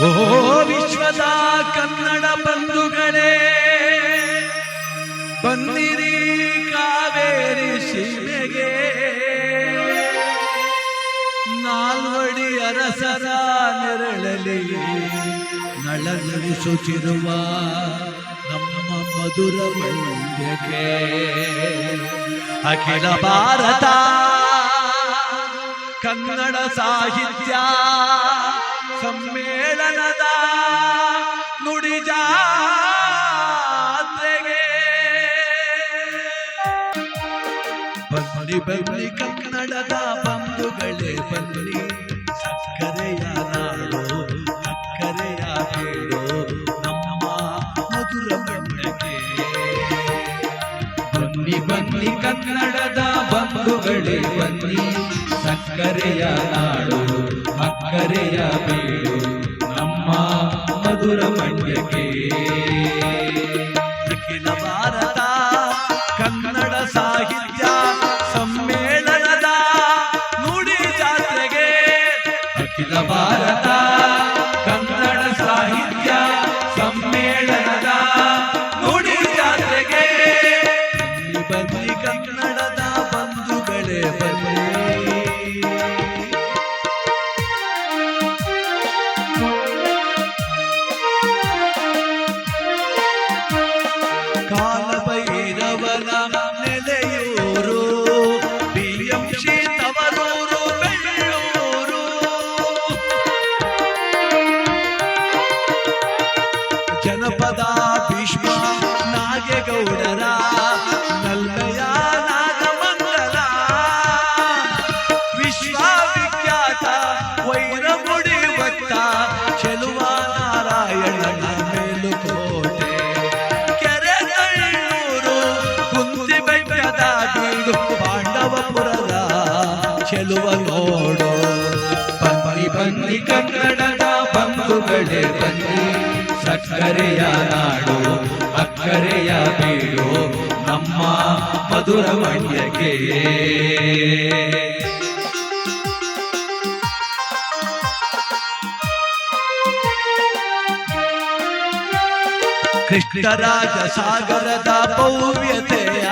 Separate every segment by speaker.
Speaker 1: ಓ ವಿಶ್ವದ ಕನ್ನಡ ಬಂಧುಗಳೇ, ಬಂದಿರಿ ಕಾವೇರಿ ಸೀಮೆಗೆ. ನಾಲ್ವಡಿ ಅರಸರ ನೆರಳಲಿ ನಳನಳಿಸುತ್ತಿರುವ ನಮ್ಮ ಮಧುರ ಮಂಡ್ಯಕ್ಕೆ ಅಖಿಲ ಭಾರತ ಕನ್ನಡ ಸಾಹಿತ್ಯ ಸಮ್ಮೇಳನದ ನುಡಿ ಜಾತ್ರೆಗೆ. ಬನ್ನಿ ಬನ್ನಿ ಕನ್ನಡದ ಬಂಧುಗಳೇ ಬನ್ನಿ. ಬನ್ನಿ ಕನ್ನಡದ ಬಂಧುಗಳೇ ಬನ್ನಿ. ಸಕ್ಕರೆಯ ನಾಡು, ಅಕ್ಕರೆಯ ಬೀಡು, ನಮ್ಮ ಮಧುರ ಮಂಡ್ಯಕ್ಕೆ ಅಖಿಲ ಭಾರತ, ಕನ್ನಡ ಸಾಹಿತ್ಯ ಸಮ್ಮೇಳನದ ನುಡಿ ಜಾತ್ರೆಗೆ ಅಖಿಲ ಭಾರತ ಬಿಎಂಶಿ ತವರೂರು ಚೆಲುವ ನೋಡು. ಬನ್ನಿ ಬನ್ನಿ ಕನ್ನಡದ ಬಂಧುಗಳೇ ಬನ್ನಿ ಸಕ್ಕರೆಯ ನಾಡು, ಅಕ್ಕರೆಯ ಬೀಡು, ನಮ್ಮ ಮಧುರ ಮಣ್ಯಕ್ಕೆ ಕೃಷ್ಣರಾಜ ಸಾಗರದ ಭವ್ಯತೆಯ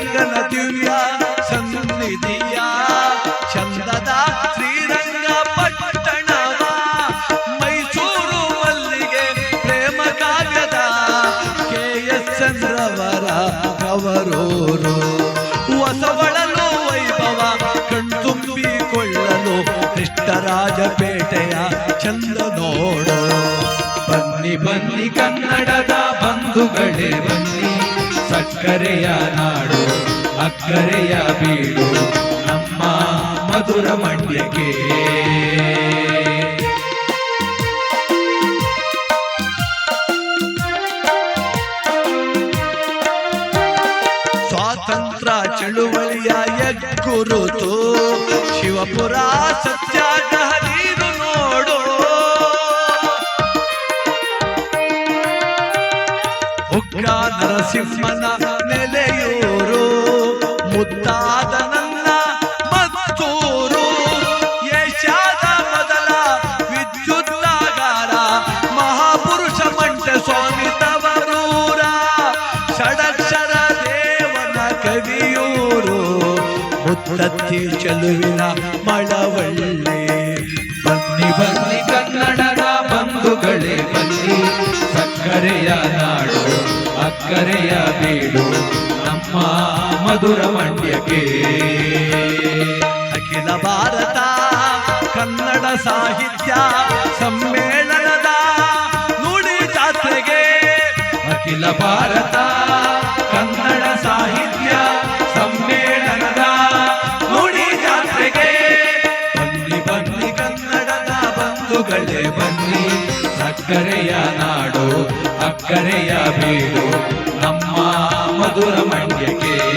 Speaker 1: ಶ್ರೀರಂಗನ ದಿವ್ಯ ಸನ್ನಿಧಿಯ, ಚಂದದ ಶ್ರೀರಂಗ ಪಟ್ಟಣವ, ಮೈಸೂರು ಮಲ್ಲಿಗೆ ಪ್ರೇಮ ಕೆ ಎಸ್ ಚಂದ್ರವರ ಅವರೂರು ಹೊಸವಳಲು ವೈಭವ, ಕಣ್ತುಂಬಿಕೊಳ್ಳಲು ಕೃಷ್ಣರಾಜಪೇಟೆಯ ಚಂದ ಬನ್ನಿ ಬನ್ನಿ ಕನ್ನಡದ ಬಂಧುಗಳೇ, ಬನ್ನಿ ಸಕ್ಕರೆಯ ನಾಡು. ಅಕ್ಕರೆಯ ಬೀಡು ನಮ್ಮ ಮಧುರ ಮಂಡ್ಯಕ್ಕೆ. ಸ್ವಾತಂತ್ರ್ಯ ಚಳುವಳಿಯ ಎಗ್ಗುರುತು ಶಿವಪುರ ಸತ್ಯಾಗ್ರಹ ನೀರು ನೋಡು. ಉಗ್ರ ನರಸಿಂಹನ ನೆಲೆಯೂರು ಮುದ್ದಾದ ನನ್ನ ಮತ್ತೂರು ಏಷ್ಯಾದ ಮೊದಲ ವಿದ್ಯುತ್ತಾಗಾರ, ಮಹಾಪುರುಷ ಮಂಟ ಸ್ವಾಮಿ ತವರೂರ, ಷಡಕ್ಷರ ದೇವನ ಕವಿಯೂರು. ಮುತ್ತತ್ತಿ ಚೆಲುವಿನ ಮಳವಳ್ಳಿ, ಬನ್ನಿ ಬನ್ನಿ ಕನ್ನಡದ ಬಂಧುಗಳೇ, ಬನ್ನಿ, ಸಕ್ಕರೆಯ ನಾಡು, ಅಕ್ಕರೆಯ ಬೀಡು. ನಮ್ಮ ಮಧುರ ಮಂಡ್ಯಕ್ಕೆ. ಅಖಿಲ ಭಾರತ, ಕನ್ನಡ ಸಾಹಿತ್ಯ ಸಮ್ಮೇಳನದ ನುಡಿ ಜಾತ್ರೆಗೆ. ಅಖಿಲ ಭಾರತ, ಕನ್ನಡ ಸಾಹಿತ್ಯ ಸಮ್ಮೇಳನದ ನುಡಿ ಜಾತ್ರೆಗೆ. ಬನ್ನಿ ಬನ್ನಿ ಕನ್ನಡದ ಬಂಧುಗಳೇ ಬನ್ನಿ, ಸಕ್ಕರೆಯ ನಾಡು, ಅಕ್ಕರೆಯ ಬೀಡು. ನಮ್ಮ ಮಧುರ ಮಂಡ್ಯಕ್ಕೆ